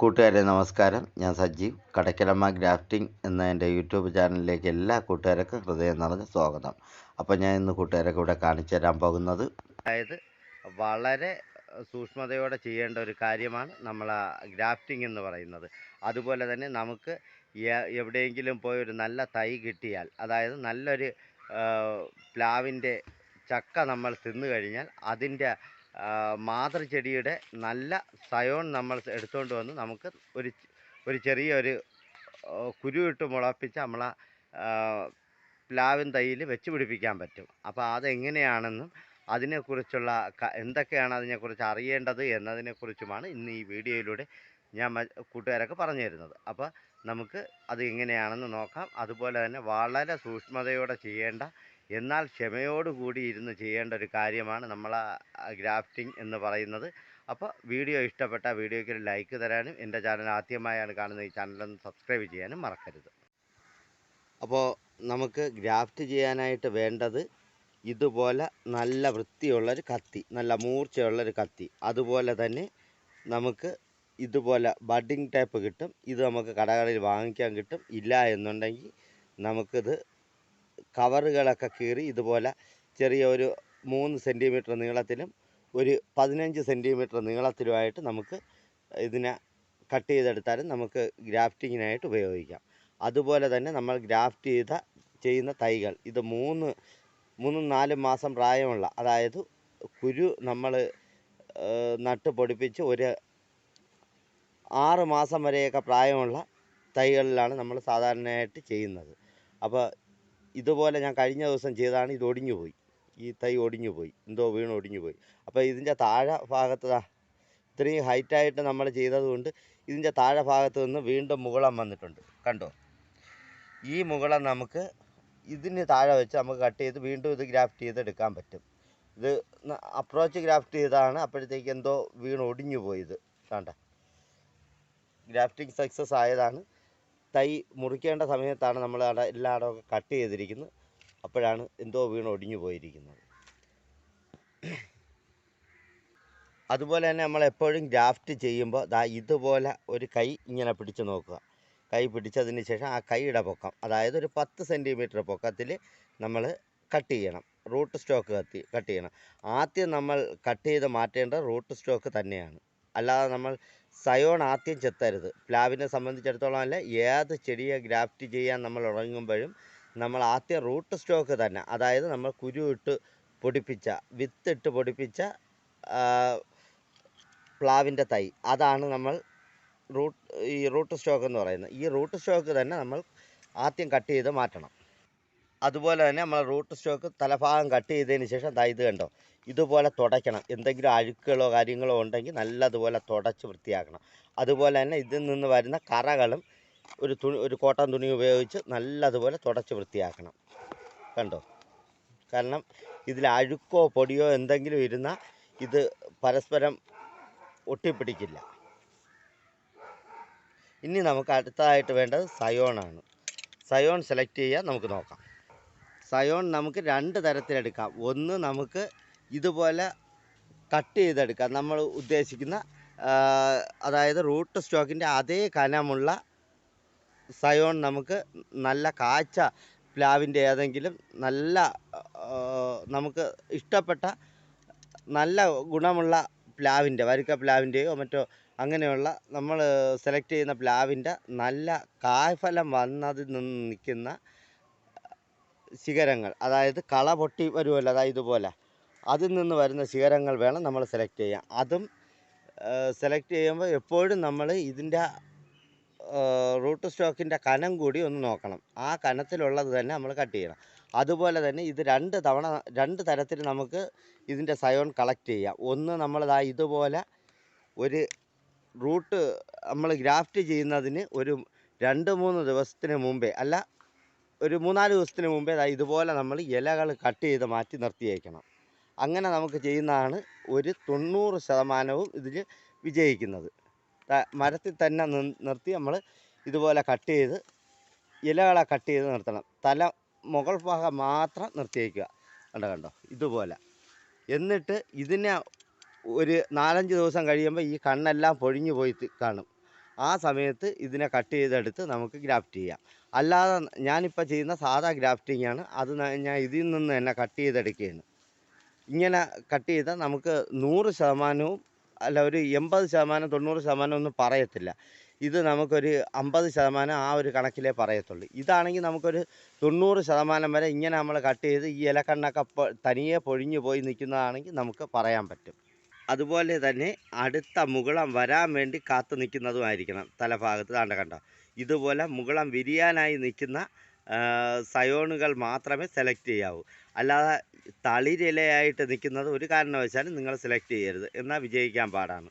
കൂട്ടുകാരെ നമസ്കാരം. ഞാൻ സജീവ്. കടക്കിലമ്മ ഗ്രാഫ്റ്റിംഗ് എന്ന എന്റെ യൂട്യൂബ് ചാനലിലേക്ക് എല്ലാ കൂട്ടുകാർക്കും ഹൃദയം നിറഞ്ഞ സ്വാഗതം. അപ്പോൾ ഞാൻ ഇന്ന് കൂട്ടുകാരൊക്കെ ഇവിടെ കാണിച്ചു തരാൻ പോകുന്നത് അതായത് വളരെ സൂക്ഷ്മതയോടെ ചെയ്യേണ്ട ഒരു കാര്യമാണ് നമ്മൾ ഗ്രാഫ്റ്റിംഗ് എന്ന് പറയുന്നത്. അതുപോലെ തന്നെ നമുക്ക് എവിടെയെങ്കിലും പോയി ഒരു നല്ല തൈ കിട്ടിയാൽ അതായത് നല്ലൊരു പ്ലാവിന്റെ ചക്ക നമ്മൾ തിന്നു കഴിഞ്ഞാൽ അതിന്റെ മാതൃചെടിയുടെ നല്ല സയോൺ നമ്മൾ എടുത്തുകൊണ്ട് വന്ന് നമുക്ക് ഒരു ഒരു ചെറിയൊരു കുരുവിട്ട് മുളപ്പിച്ച് നമ്മളെ പ്ലാവിൻ തൈയിൽ വെച്ച് പിടിപ്പിക്കാൻ പറ്റും. അപ്പോൾ അതെങ്ങനെയാണെന്നും അതിനെക്കുറിച്ചുള്ള എന്തൊക്കെയാണ് അതിനെക്കുറിച്ച് അറിയേണ്ടത് എന്നതിനെക്കുറിച്ചുമാണ് ഇന്ന് ഈ വീഡിയോയിലൂടെ ഞാൻ കൂട്ടുകാരൊക്കെ പറഞ്ഞു തരുന്നത്. അപ്പോൾ നമുക്ക് അത് എങ്ങനെയാണെന്ന് നോക്കാം. അതുപോലെ തന്നെ വളരെ സൂക്ഷ്മതയോടെ ചെയ്യേണ്ട എന്നാൽ ക്ഷമയോടുകൂടി ഇരുന്ന് ചെയ്യേണ്ട ഒരു കാര്യമാണ് നമ്മൾ ഗ്രാഫ്റ്റിംഗ് എന്ന് പറയുന്നത്. അപ്പോൾ വീഡിയോ ഇഷ്ടപ്പെട്ട വീഡിയോയ്ക്ക് ഒരു ലൈക്ക് തരാനും എന്റെ ചാനൽ ആദ്യമായാണ് കാണുന്ന ഈ ചാനലൊന്ന് സബ്സ്ക്രൈബ് ചെയ്യാനും മറക്കരുത്. അപ്പോൾ നമുക്ക് ഗ്രാഫ്റ്റ് ചെയ്യാനായിട്ട് വേണ്ടത് ഇതുപോലെ നല്ല വൃത്തിയുള്ളൊരു കത്തി നല്ല മൂർച്ചയുള്ളൊരു കത്തി. അതുപോലെ തന്നെ നമുക്ക് ഇതുപോലെ ബഡിങ് ടൈപ്പ് കിട്ടും. ഇത് നമുക്ക് കടകളിൽ വാങ്ങിക്കാൻ കിട്ടും. ഇല്ല എന്നുണ്ടെങ്കിൽ നമുക്കിത് കവറുകളൊക്കെ കീറി ഇതുപോലെ ചെറിയ ഒരു മൂന്ന് സെന്റിമീറ്റർ നീളത്തിലും ഒരു പതിനഞ്ച് സെന്റിമീറ്റർ നീളത്തിലുമായിട്ട് നമുക്ക് ഇതിനെ കട്ട് ചെയ്തെടുത്താലും നമുക്ക് ഗ്രാഫ്റ്റിങ്ങിനായിട്ട് ഉപയോഗിക്കാം. അതുപോലെ തന്നെ നമ്മൾ ഗ്രാഫ്റ്റ് ചെയ്ത ചെയ്യുന്ന തൈകൾ ഇത് മൂന്ന് മൂന്നും നാലും മാസം പ്രായമുള്ള അതായത് കുരു നമ്മൾ നട്ട് പൊടിപ്പിച്ച് ഒരു ആറ് മാസം വരെയൊക്കെ പ്രായമുള്ള തൈകളിലാണ് നമ്മൾ സാധാരണയായിട്ട് ചെയ്യുന്നത്. അപ്പോൾ ഇതുപോലെ ഞാൻ കഴിഞ്ഞ ദിവസം ചെയ്തതാണ് ഇത് ഒടിഞ്ഞു പോയി ഈ തൈ ഒടിഞ്ഞു പോയി എന്തോ വീണ് ഒടിഞ്ഞു പോയി അപ്പോൾ ഇതിന്റെ താഴെ ഭാഗത്ത് ഇത്രയും ഹൈറ്റായിട്ട് നമ്മൾ ചെയ്തതുകൊണ്ട് ഇതിന്റെ താഴെ ഭാഗത്ത് നിന്ന് വീണ്ടും മുകളം വന്നിട്ടുണ്ട്. കണ്ടോ? ഈ മുകളം നമുക്ക് ഇതിന് താഴെ വെച്ച് നമുക്ക് കട്ട് ചെയ്ത് വീണ്ടും ഇത് ഗ്രാഫ്റ്റ് ചെയ്തെടുക്കാൻ പറ്റും. ഇത് അപ്രോച്ച് ഗ്രാഫ്റ്റ് ചെയ്താണ് അപ്പോഴത്തേക്ക് എന്തോ വീണ് ഒടിഞ്ഞു ഇത്. കണ്ട? ഗ്രാഫ്റ്റിംഗ് സക്സസ് ആയതാണ്. തൈ മുറിക്കേണ്ട സമയത്താണ് നമ്മൾ അവിടെ എല്ലാ അടവും കട്ട് ചെയ്തിരിക്കുന്നത്. അപ്പോഴാണ് എന്തോ വീണ് ഒടിഞ്ഞു പോയിരിക്കുന്നത്. അതുപോലെ തന്നെ നമ്മൾ എപ്പോഴും ഗ്രാഫ്റ്റ് ചെയ്യുമ്പോൾ ദാ ഇതുപോലെ ഒരു കൈ ഇങ്ങനെ പിടിച്ച് നോക്കുക. കൈ പിടിച്ചതിന് ശേഷം ആ കൈയുടെ പൊക്കം അതായത് ഒരു പത്ത് സെന്റിമീറ്റർ പൊക്കത്തിൽ നമ്മൾ കട്ട് ചെയ്യണം. റൂട്ട് സ്റ്റോക്ക് കത്തി കട്ട് ചെയ്യണം. ആദ്യം നമ്മൾ കട്ട് ചെയ്ത് മാറ്റേണ്ട റൂട്ട് സ്റ്റോക്ക് തന്നെയാണ്. അല്ലാതെ നമ്മൾ സയോൺ ആദ്യം ചെത്തരുത്. പ്ലാവിനെ സംബന്ധിച്ചിടത്തോളം അല്ല ഏത് ചെടിയെ ഗ്രാഫ്റ്റ് ചെയ്യാൻ നമ്മൾ ഉറങ്ങുമ്പോഴും നമ്മൾ ആദ്യം റൂട്ട് സ്റ്റോക്ക് തന്നെ അതായത് നമ്മൾ കുരു ഇട്ട് പൊടിപ്പിച്ച വിത്തിട്ട് പൊടിപ്പിച്ച പ്ലാവിന്റെ തൈ. അതാണ് നമ്മൾ റൂട്ട് ഈ റൂട്ട് സ്റ്റോക്ക് എന്ന് പറയുന്നത്. ഈ റൂട്ട് സ്റ്റോക്ക് തന്നെ നമ്മൾ ആദ്യം കട്ട് ചെയ്ത് മാറ്റണം. അതുപോലെ തന്നെ നമ്മൾ റൂട്ട് സ്റ്റോക്ക് തലഭാഗം കട്ട് ചെയ്തതിന് ശേഷം ഇത് കണ്ടോ? ഇതുപോലെ തുടയ്ക്കണം. എന്തെങ്കിലും അഴുക്കുകളോ കാര്യങ്ങളോ ഉണ്ടെങ്കിൽ നല്ലതുപോലെ തുടച്ച് വൃത്തിയാക്കണം. അതുപോലെ തന്നെ ഇതിൽ നിന്ന് വരുന്ന കറകളും ഒരു തുണി ഒരു കോട്ടൻ തുണി ഉപയോഗിച്ച് നല്ലതുപോലെ തുടച്ച് വൃത്തിയാക്കണം. കണ്ടോ? കാരണം ഇതിൽ അഴുക്കോ പൊടിയോ എന്തെങ്കിലും ഇരുന്നാൽ ഇത് പരസ്പരം ഒട്ടിപ്പിടിക്കില്ല. ഇനി നമുക്ക് അടുത്തതായിട്ട് വേണ്ടത് സയോണാണ്. സയോൺ സെലക്ട് ചെയ്യാൻ നമുക്ക് നോക്കാം. സയോൺ നമുക്ക് രണ്ട് തരത്തിലെടുക്കാം. ഒന്ന് നമുക്ക് ഇതുപോലെ കട്ട് ചെയ്തെടുക്കാം. നമ്മൾ ഉദ്ദേശിക്കുന്ന അതായത് റൂട്ട് സ്റ്റോക്കിന്റെ അതേ കനമുള്ള സയോൺ നമുക്ക് നല്ല കാച്ച പ്ലാവിന്റെ ഏതെങ്കിലും നല്ല നമുക്ക് ഇഷ്ടപ്പെട്ട നല്ല ഗുണമുള്ള പ്ലാവിന്റെ വരിക്ക പ്ലാവിന്റെയോ മറ്റോ അങ്ങനെയുള്ള നമ്മൾ സെലക്ട് ചെയ്യുന്ന പ്ലാവിന്റെ നല്ല കായ്ഫലം വന്നതിൽ നിന്ന് നിൽക്കുന്ന ശിഖരങ്ങൾ. അതായത് കള പൊട്ടി വരുമല്ലോ അതായത് ഇതുപോലെ. അതിൽ നിന്ന് വരുന്ന ശിഖരങ്ങൾ വേണം നമ്മൾ സെലക്ട് ചെയ്യാൻ. അതും സെലക്ട് ചെയ്യുമ്പോൾ എപ്പോഴും നമ്മൾ ഇതിന്റെ റൂട്ട് സ്റ്റോക്കിന്റെ കനം കൂടി ഒന്ന് നോക്കണം. ആ കനത്തിലുള്ളത് തന്നെ നമ്മൾ കട്ട് ചെയ്യണം. അതുപോലെ തന്നെ ഇത് രണ്ട് തവണ രണ്ട് തരത്തിൽ നമുക്ക് ഇതിന്റെ സയോൺ കളക്ട് ചെയ്യാം. ഒന്ന് നമ്മളിതാ ഇതുപോലെ ഒരു റൂട്ട് നമ്മൾ ഗ്രാഫ്റ്റ് ചെയ്യുന്നതിന് ഒരു രണ്ട് മൂന്ന് ദിവസത്തിന് മുമ്പേ അല്ല ഒരു മൂന്നാൽ ദിവസത്തിന് മുമ്പേ ഇതുപോലെ നമ്മൾ ഇലകൾ കട്ട് ചെയ്ത് മാറ്റി നിർത്തിയേക്കണം. അങ്ങനെ നമുക്ക് ചെയ്യുന്നതാണ് ഒരു തൊണ്ണൂറ് ശതമാനവും ഇതിൽ വിജയിക്കുന്നത്. മരത്തിൽ തന്നെ നിർത്തി നമ്മൾ ഇതുപോലെ കട്ട് ചെയ്ത് ഇലകളെ കട്ട് ചെയ്ത് നിർത്തണം. തല മുകൾ ഭാഗം മാത്രം നിർത്തിയേക്കുക. കണ്ടോ കണ്ടോ? ഇതുപോലെ. എന്നിട്ട് ഇതിനെ ഒരു നാലഞ്ച് ദിവസം കഴിയുമ്പോൾ ഈ കണ്ണെല്ലാം പൊഴിഞ്ഞു പോയി കാണും. ആ സമയത്ത് ഇതിനെ കട്ട് ചെയ്തെടുത്ത് നമുക്ക് ഗ്രാഫ്റ്റ് ചെയ്യാം. അല്ലാതെ ഞാനിപ്പോൾ ചെയ്യുന്ന സാധാ ഗ്രാഫ്റ്റിംഗ് ആണ് അത് ഞാൻ ഇതിൽ നിന്ന് തന്നെ കട്ട് ചെയ്തെടുക്കുകയാണ്. ഇങ്ങനെ കട്ട് ചെയ്താൽ നമുക്ക് നൂറ് ശതമാനവും അല്ല ഒരു എൺപത് ശതമാനം തൊണ്ണൂറ് ശതമാനം ഒന്നും പറയത്തില്ല. ഇത് നമുക്കൊരു അമ്പത് ശതമാനം ആ ഒരു കണക്കിലേ പറയത്തുള്ളൂ. ഇതാണെങ്കിൽ നമുക്കൊരു തൊണ്ണൂറ് ശതമാനം വരെ ഇങ്ങനെ നമ്മൾ കട്ട് ചെയ്ത് ഈ ഇലക്കണ്ണൊക്കെ തനിയെ പൊഴിഞ്ഞു പോയി നിൽക്കുന്നതാണെങ്കിൽ നമുക്ക് പറയാൻ പറ്റും. അതുപോലെ തന്നെ അടുത്ത മുകളം വരാൻ വേണ്ടി കാത്തു നിൽക്കുന്നതുമായിരിക്കണം തലഭാഗത്ത് താണ്ട കണ്ടോ? ഇതുപോലെ മുകളം വിരിയാനായി നിൽക്കുന്ന സയോണുകൾ മാത്രമേ സെലക്ട് ചെയ്യാവൂ. അല്ലാതെ തളിരിലയായിട്ട് നിൽക്കുന്നത് ഒരു കാരണവശാലും നിങ്ങൾ സെലക്ട് ചെയ്യരുത്. എന്നാൽ വിജയിക്കാൻ പാടാണ്.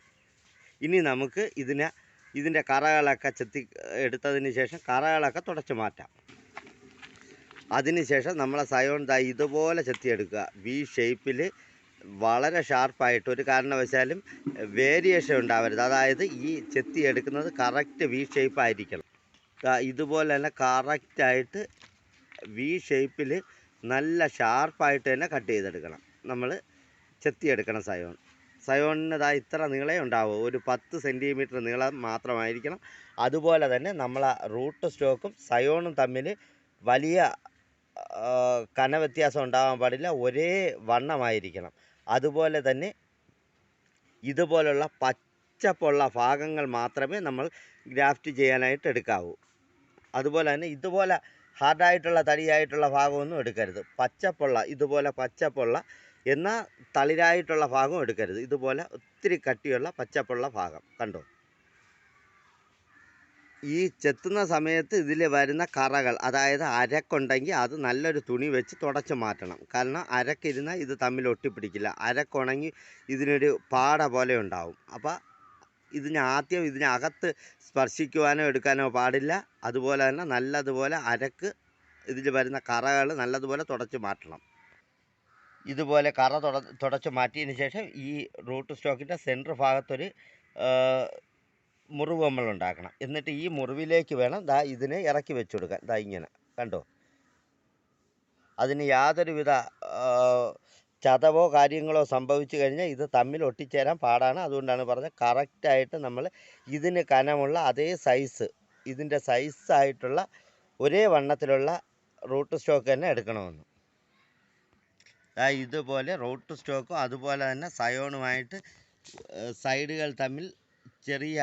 ഇനി നമുക്ക് ഇതിനെ ഇതിന്റെ കറകളൊക്കെ ചെത്തി എടുത്തതിന് ശേഷം കറകളൊക്കെ തുടച്ചു മാറ്റാം. അതിനുശേഷം നമ്മളെ സയോൺ ഇതുപോലെ ചെത്തിയെടുക്കുക. വി ഷേപ്പിൽ വളരെ ഷാർപ്പായിട്ട് ഒരു കാരണവശാലും വേരിയേഷൻ ഉണ്ടാവരുത്. അതായത് ഈ ചെത്തി എടുക്കുന്നത് കറക്റ്റ് വി ഷേപ്പ് ആയിരിക്കണം. ഇതുപോലെ തന്നെ കറക്റ്റായിട്ട് വി ഷേപ്പിൽ നല്ല ഷാർപ്പായിട്ട് തന്നെ കട്ട് ചെയ്തെടുക്കണം. നമ്മൾ ചെത്തി ചെത്തിയെടുക്കണം സയോൺ. സയോണിനതാ ഇത്ര നീളേ ഉണ്ടാവൂ. ഒരു പത്ത് സെന്റിമീറ്റർ നീളം മാത്രമായിരിക്കണം. അതുപോലെ തന്നെ നമ്മളെ റൂട്ട് സ്റ്റോക്കും സയോണും തമ്മിൽ വലിയ കനവ്യത്യാസം ഉണ്ടാകാൻ പാടില്ല. ഒരേ വണ്ണമായിരിക്കണം. അതുപോലെ തന്നെ ഇതുപോലുള്ള പച്ചപ്പുള്ള ഭാഗങ്ങൾ മാത്രമേ നമ്മൾ ഗ്രാഫ്റ്റ് ചെയ്യാനായിട്ട് എടുക്കാവൂ. അതുപോലെ തന്നെ ഇതുപോലെ ഹാർഡായിട്ടുള്ള തടിയായിട്ടുള്ള ഭാഗമൊന്നും എടുക്കരുത്. പച്ചപ്പുള്ള ഇതുപോലെ പച്ചപ്പുള്ള എന്നാൽ തളിരായിട്ടുള്ള ഭാഗം എടുക്കരുത്. ഇതുപോലെ ഒത്തിരി കട്ടിയുള്ള പച്ചപ്പുള്ള ഭാഗം. കണ്ടോ? ഈ ചെത്തുന്ന സമയത്ത് ഇതിൽ വരുന്ന കറകൾ അതായത് അരക്കുണ്ടെങ്കിൽ അത് നല്ലൊരു തുണി വെച്ച് തുടച്ച് മാറ്റണം. കാരണം അരക്കിരുന്നാൽ ഇത് തമ്മിൽ ഒട്ടിപ്പിടിക്കില്ല. അരക്കുണങ്ങി ഇതിനൊരു പാട പോലെ ഉണ്ടാവും. അപ്പോൾ ഇതിന് ആദ്യം ഇതിനകത്ത് സ്പർശിക്കുവാനോ എടുക്കാനോ പാടില്ല. അതുപോലെ തന്നെ നല്ലതുപോലെ അരക്ക് ഇതിൽ വരുന്ന കറകൾ നല്ലതുപോലെ തുടച്ച് മാറ്റണം. ഇതുപോലെ കറ തുട തുടച്ച് മാറ്റിയതിന് ശേഷം ഈ റൂട്ട് സ്റ്റോക്കിന്റെ സെന്റർ ഭാഗത്തൊരു മുറിവ് നമ്മൾ ഉണ്ടാക്കണം എന്നിട്ട് ഈ മുറിവിലേക്ക് വേണം ദാ ഇതിനെ ഇറക്കി വെച്ച് കൊടുക്കാൻ ദാ ഇങ്ങനെ. കണ്ടോ? അതിന് യാതൊരുവിധ ചതവോ കാര്യങ്ങളോ സംഭവിച്ചു കഴിഞ്ഞാൽ ഇത് തമ്മിൽ ഒട്ടിച്ചേരാൻ പാടാണ്. അതുകൊണ്ടാണ് പറഞ്ഞത് കറക്റ്റായിട്ട് നമ്മൾ ഇതിന് കനമുള്ള അതേ സൈസ് ഇതിന്റെ സൈസായിട്ടുള്ള ഒരേ വണ്ണത്തിലുള്ള റൂട്ട് സ്റ്റോക്ക് തന്നെ എടുക്കണമെന്ന്. ഇതുപോലെ റൂട്ട് സ്റ്റോക്കും അതുപോലെ തന്നെ സയോണുമായിട്ട് സൈഡുകൾ തമ്മിൽ ചെറിയ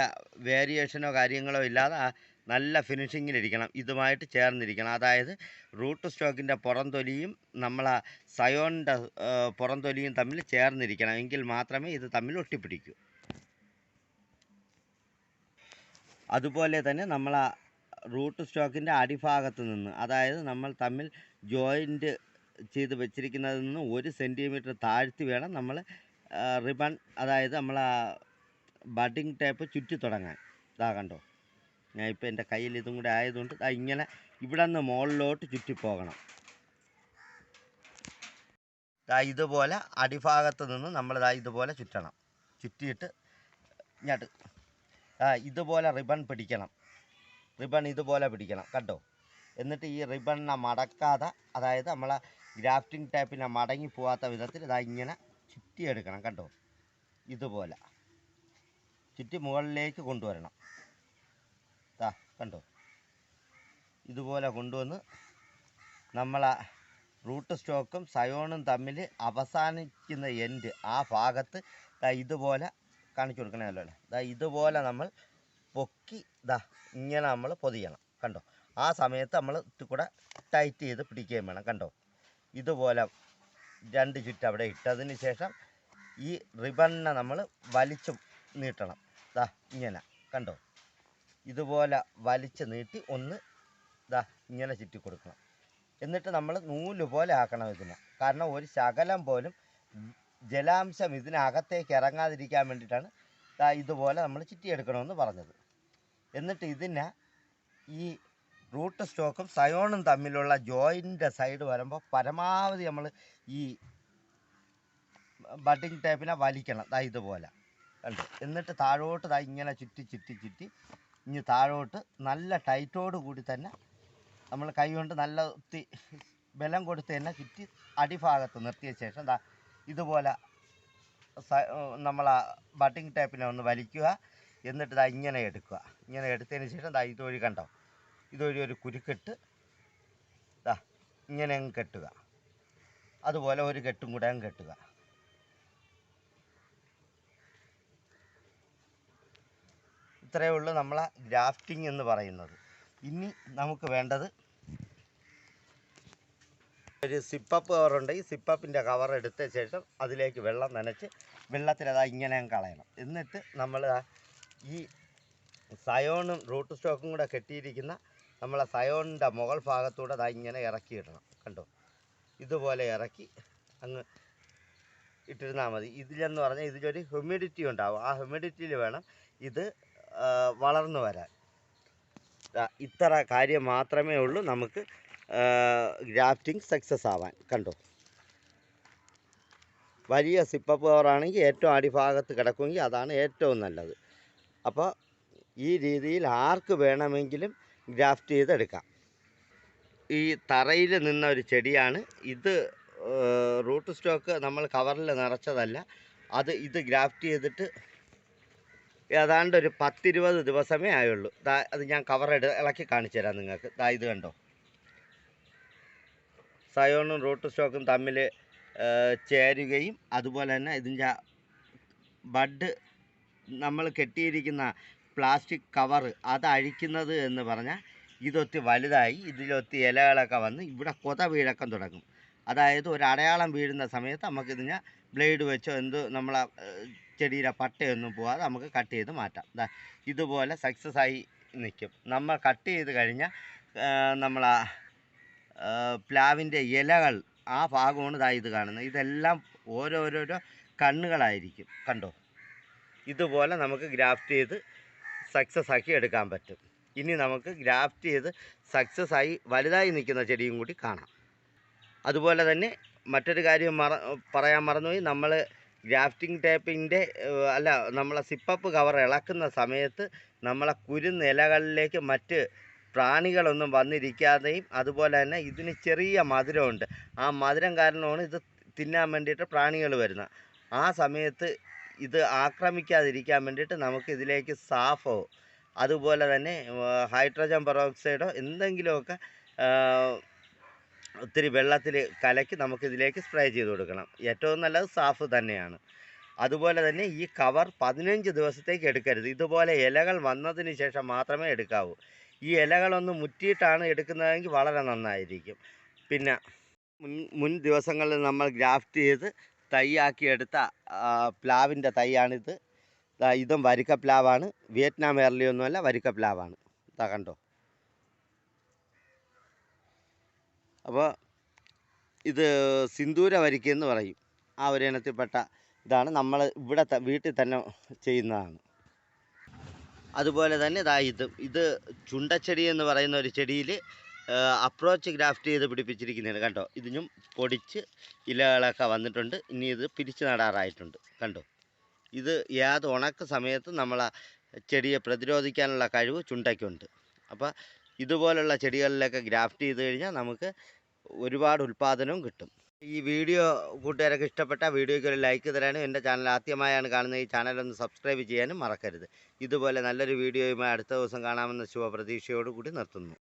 വേരിയേഷനോ കാര്യങ്ങളോ ഇല്ലാതെ നല്ല ഫിനിഷിങ്ങിലിരിക്കണം ഇതുമായിട്ട് ചേർന്നിരിക്കണം. അതായത് റൂട്ട് സ്റ്റോക്കിന്റെ പുറംതൊലിയും നമ്മളെ സയോണിന്റെ പുറംതൊലിയും തമ്മിൽ ചേർന്നിരിക്കണം. എങ്കിൽ മാത്രമേ ഇത് തമ്മിൽ ഒട്ടിപ്പിടിക്കൂ. അതുപോലെ തന്നെ നമ്മൾ ആ റൂട്ട് സ്റ്റോക്കിന്റെ അടിഭാഗത്ത് നിന്ന് അതായത് നമ്മൾ തമ്മിൽ ജോയിന്റ് ചെയ്ത് വെച്ചിരിക്കുന്നതിൽ നിന്ന് ഒരു സെന്റിമീറ്റർ താഴ്ത്തി വേണം നമ്മൾ റിബൺ അതായത് നമ്മൾ ബഡിങ് ടൈപ്പ് ചുറ്റി തുടങ്ങാൻ. ഇതാ കണ്ടോ? ഞാൻ ഇപ്പോൾ എന്റെ കയ്യിൽ ഇതും കൂടെ ആയതുകൊണ്ട് ഇതാ ഇങ്ങനെ ഇവിടെ നിന്ന് മുകളിലോട്ട് ചുറ്റി പോകണം. ഇതാ ഇതുപോലെ അടിഭാഗത്ത് നിന്ന് നമ്മൾ ഇതാ ഇതുപോലെ ചുറ്റണം. ചുറ്റിയിട്ട് ഇങ്ങോട്ട്. ആ ഇതുപോലെ റിബൺ പിടിക്കണം. റിബൺ ഇതുപോലെ പിടിക്കണം. കണ്ടോ? എന്നിട്ട് ഈ റിബണിനെ മടക്കാതെ അതായത് നമ്മളെ ഗ്രാഫ്റ്റിംഗ് ടൈപ്പിനെ മടങ്ങി പോകാത്ത വിധത്തിൽ ഇതാ ഇങ്ങനെ ചുറ്റിയെടുക്കണം. കണ്ടോ? ഇതുപോലെ. ചുറ്റി മുകളിലേക്ക് കൊണ്ടുവരണം. ദാ കണ്ടോ? ഇതുപോലെ കൊണ്ടുവന്ന് നമ്മളെ റൂട്ട് സ്റ്റോക്കും സയോണും തമ്മിൽ അവസാനിക്കുന്ന എൻഡ് ആ ഭാഗത്ത് ദാ ഇതുപോലെ കാണിച്ചു കൊടുക്കണമല്ലോ ദാ ഇതുപോലെ നമ്മൾ പൊക്കി ദാ ഇങ്ങനെ നമ്മൾ പൊതിയണം. കണ്ടോ? ആ സമയത്ത് നമ്മൾ കൂടെ ടൈറ്റ് ചെയ്ത് പിടിക്കുകയും വേണം. കണ്ടോ? ഇതുപോലെ രണ്ട് ചുറ്റ് അവിടെ ഇട്ടതിന് ശേഷം ഈ റിബണിനെ നമ്മൾ വലിച്ചു നീട്ടണം. ദാ ഇങ്ങനെ കണ്ടോ? ഇതുപോലെ വലിച്ച് നീട്ടി ഒന്ന് ദാ ഇങ്ങനെ ചുറ്റി കൊടുക്കണം. എന്നിട്ട് നമ്മൾ നൂൽ പോലെ ആക്കണം ഇതിനെ. കാരണം ഒരു ശകലം പോലും ജലാംശം ഇതിനകത്തേക്ക് ഇറങ്ങാതിരിക്കാൻ വേണ്ടിയിട്ടാണ് ഇതുപോലെ നമ്മൾ ചുറ്റിയെടുക്കണമെന്ന് പറഞ്ഞത്. എന്നിട്ട് ഇതിനെ ഈ റൂട്ട് സ്റ്റോക്കും സയോണും തമ്മിലുള്ള ജോയിന്റെ സൈഡ് വരുമ്പോൾ പരമാവധി നമ്മൾ ഈ ബഡിങ് ടേപ്പിനെ വലിക്കണം. ദാ ഇതുപോലെ. കണ്ടു? എന്നിട്ട് താഴോട്ട് ദാ ഇങ്ങനെ ചുറ്റി ചുറ്റി ചുറ്റി ഇനി താഴോട്ട് നല്ല ടൈറ്റോട് കൂടി തന്നെ നമ്മൾ കൈ കൊണ്ട് നല്ല ഒത്തി ബലം കൊടുത്ത് തന്നെ ചുറ്റി അടിഭാഗത്ത് നിർത്തിയ ശേഷം ദാ ഇതുപോലെ നമ്മൾ ആ ബട്ടിങ് ടേപ്പിനെ ഒന്ന് വലിക്കുക. എന്നിട്ട് ദാ ഇങ്ങനെ എടുക്കുക. ഇങ്ങനെ എടുത്തതിന് ശേഷം ദാ ഇതുവഴി കണ്ടോ? ഇതുവഴി ഒരു കുരുക്കെട്ട് ദാ ഇങ്ങനെ അങ്ങ് കെട്ടുക. അതുപോലെ ഒരു കെട്ടും കൂടെ അങ്ങ് കെട്ടുക. ഇത്രയേ ഉള്ളൂ നമ്മളെ ഗ്രാഫ്റ്റിംഗ് എന്ന് പറയുന്നത്. ഇനി നമുക്ക് വേണ്ടത് ഒരു സിപ്പപ്പ് കവറുണ്ട് ഈ സിപ്പപ്പിന്റെ കവർ എടുത്ത ശേഷം അതിലേക്ക് വെള്ളം നനച്ച് വെള്ളത്തിൽ അതാ ഇങ്ങനെ കളയണം. എന്നിട്ട് നമ്മൾ ഈ സയോണും റൂട്ട് സ്റ്റോക്കും കൂടെ കെട്ടിയിരിക്കുന്ന നമ്മളെ സയോണിന്റെ മുകൾ ഭാഗത്തൂടെ അതാ ഇങ്ങനെ ഇറക്കിയിടണം. കണ്ടോ? ഇതുപോലെ ഇറക്കി അങ്ങ് ഇട്ടിരുന്നാൽ മതി. ഇതിലെന്ന് പറഞ്ഞാൽ ഇതിലൊരു ഹ്യൂമിഡിറ്റി ഉണ്ടാവും. ആ ഹ്യൂമിഡിറ്റിയിൽ വേണം ഇത് വളർന്നു വരാൻ. ഇത്ര കാര്യം മാത്രമേ ഉള്ളൂ നമുക്ക് ഗ്രാഫ്റ്റിംഗ് സക്സസ് ആവാൻ. കണ്ടോ? വലിയ സിപ്പപ്പ് കവറാണെങ്കിൽ ഏറ്റവും അടിഭാഗത്ത് കിടക്കുമെങ്കിൽ അതാണ് ഏറ്റവും നല്ലത്. അപ്പോൾ ഈ രീതിയിൽ ആർക്ക് വേണമെങ്കിലും ഗ്രാഫ്റ്റ് ചെയ്തെടുക്കാം. ഈ തറയിൽ നിന്ന ഒരു ചെടിയാണ്. ഇത് റൂട്ട് സ്റ്റോക്ക് നമ്മൾ കവറിൽ നിറച്ചതല്ല. അത് ഇത് ഗ്രാഫ്റ്റ് ചെയ്തിട്ട് ഏതാണ്ട് ഒരു പത്തിരുപത് ദിവസമേ ആയുള്ളൂ. ദാ അത് ഞാൻ കവർ എടു ഇളക്കി കാണിച്ചു തരാം നിങ്ങൾക്ക്. ദാ ഇത് കണ്ടോ? സയോണും റൂട്ട് സ്റ്റോക്കും തമ്മിൽ ചേരുകയും അതുപോലെ തന്നെ ഇതിന്റെ ബഡ് നമ്മൾ കെട്ടിയിരിക്കുന്ന പ്ലാസ്റ്റിക് കവർ അത് അഴിക്കുന്നത് എന്ന് പറഞ്ഞാൽ ഇതൊത്തി വലുതായി ഇതിലൊത്തി ഇലകളൊക്കെ വന്ന് ഇവിടെ കൊത വീഴക്കം തുടങ്ങും. അതായത് ഒരു അടയാളം വീഴുന്ന സമയത്ത് നമുക്കിതിനെ ബ്ലേഡ് വെച്ചോ എന്ത് നമ്മളെ ചെടിയുടെ പട്ടയൊന്നും പോവാതെ നമുക്ക് കട്ട് ചെയ്ത് മാറ്റാം. ദാ ഇതുപോലെ സക്സസ് ആയി നിൽക്കും നമ്മൾ കട്ട് ചെയ്ത് കഴിഞ്ഞാൽ നമ്മളാ പ്ലാവിന്റെ ഇലകൾ ആ ഭാഗമാണ് ദാ ഇത് കാണുന്നത്. ഇതെല്ലാം ഓരോരോരോ കണ്ണുകളായിരിക്കും. കണ്ടോ? ഇതുപോലെ നമുക്ക് ഗ്രാഫ്റ്റ് ചെയ്ത് സക്സസ് ആക്കി എടുക്കാൻ പറ്റും. ഇനി നമുക്ക് ഗ്രാഫ്റ്റ് ചെയ്ത് സക്സസ് ആയി വലുതായി നിൽക്കുന്ന ചെടിയും കൂടി കാണാം. അതുപോലെ തന്നെ മറ്റൊരു കാര്യം മറ പറയാൻ മറന്നുപോയി. നമ്മൾ ഗ്രാഫ്റ്റിംഗ് ടേപ്പിന്റെ അല്ല നമ്മളെ സിപ്പപ്പ് കവർ ഇളക്കുന്ന സമയത്ത് നമ്മളെ കുരുനിലകളിലേക്ക് മറ്റ് പ്രാണികളൊന്നും വന്നിരിക്കാതെയും അതുപോലെ തന്നെ ഇതിന് ചെറിയ മധുരമുണ്ട്. ആ മധുരം കാരണമാണ് ഇത് തിന്നാൻ വേണ്ടിയിട്ട് പ്രാണികൾ വരുന്നത്. ആ സമയത്ത് ഇത് ആക്രമിക്കാതിരിക്കാൻ വേണ്ടിയിട്ട് നമുക്ക് ഇതിലേക്ക് സാഫോ അതുപോലെ തന്നെ ഹൈഡ്രജൻ പെറോക്സൈഡോ എന്തെങ്കിലുമൊക്കെ ഒത്തിരി വെള്ളത്തിൽ കലക്കി നമുക്കിതിലേക്ക് സ്പ്രേ ചെയ്ത് കൊടുക്കണം. ഏറ്റവും നല്ലത് സാഫ് തന്നെയാണ്. അതുപോലെ തന്നെ ഈ കവർ പതിനഞ്ച് ദിവസത്തേക്ക് എടുക്കരുത്. ഇതുപോലെ ഇലകൾ വന്നതിന് ശേഷം മാത്രമേ എടുക്കാവൂ. ഈ ഇലകളൊന്ന് മുറ്റിയിട്ടാണ് എടുക്കുന്നതെങ്കിൽ വളരെ നന്നായിരിക്കും. പിന്നെ മുൻ മുൻ ദിവസങ്ങളിൽ നമ്മൾ ഗ്രാഫ്റ്റ് ചെയ്ത് തൈയാക്കി എടുത്ത പ്ലാവിന്റെ തൈയാണിത്. ഇതും വരിക്ക പ്ലാവാണ് വിയറ്റ്നാം എയർലിയൊന്നുമല്ല വരിക്ക പ്ലാവാണ് ഇതാ കണ്ടോ? അപ്പോൾ ഇത് സിന്ദൂര വരിക്ക എന്ന് പറയും. ആ ഒരു ഇനത്തിൽപ്പെട്ട ഇതാണ് നമ്മൾ ഇവിടെ വീട്ടിൽ തന്നെ ചെയ്യുന്നതാണ്. അതുപോലെ തന്നെ ഇതാ ഇത് ഇത് ചുണ്ടച്ചെടി എന്ന് പറയുന്ന ഒരു ചെടിയിൽ അപ്രോച്ച് ഗ്രാഫ്റ്റ് ചെയ്ത് പിടിപ്പിച്ചിരിക്കുന്നതാണ് കണ്ടോ? ഇതിനും പൊടിച്ച് ഇലകളൊക്കെ വന്നിട്ടുണ്ട്. ഇനി ഇത് പിരിച്ച് നടാറായിട്ടുണ്ട്. കണ്ടോ? ഇത് ഏത് ഉണക്ക സമയത്ത് നമ്മൾ ചെടിയെ പ്രതിരോധിക്കാനുള്ള കഴിവ് ചുണ്ടയ്ക്കുണ്ട്. അപ്പോൾ ഇതുപോലുള്ള ചെടികളിലൊക്കെ ഗ്രാഫ്റ്റ് ചെയ്ത് കഴിഞ്ഞാൽ നമുക്ക് ഒരുപാട് ഉൽപ്പാദനവും കിട്ടും. ഈ വീഡിയോ കൂട്ടുകാരൊക്കെ ഇഷ്ടപ്പെട്ട വീഡിയോയ്ക്ക് ഒരു ലൈക്ക് തരാനും എന്റെ ചാനൽ ആദ്യമായാണ് കാണുന്നത് ഈ ചാനലൊന്ന് സബ്സ്ക്രൈബ് ചെയ്യാനും മറക്കരുത്. ഇതുപോലെ നല്ലൊരു വീഡിയോയുമായി അടുത്ത ദിവസം കാണാമെന്ന ശുഭപ്രതീക്ഷയോടുകൂടി നിർത്തുന്നു.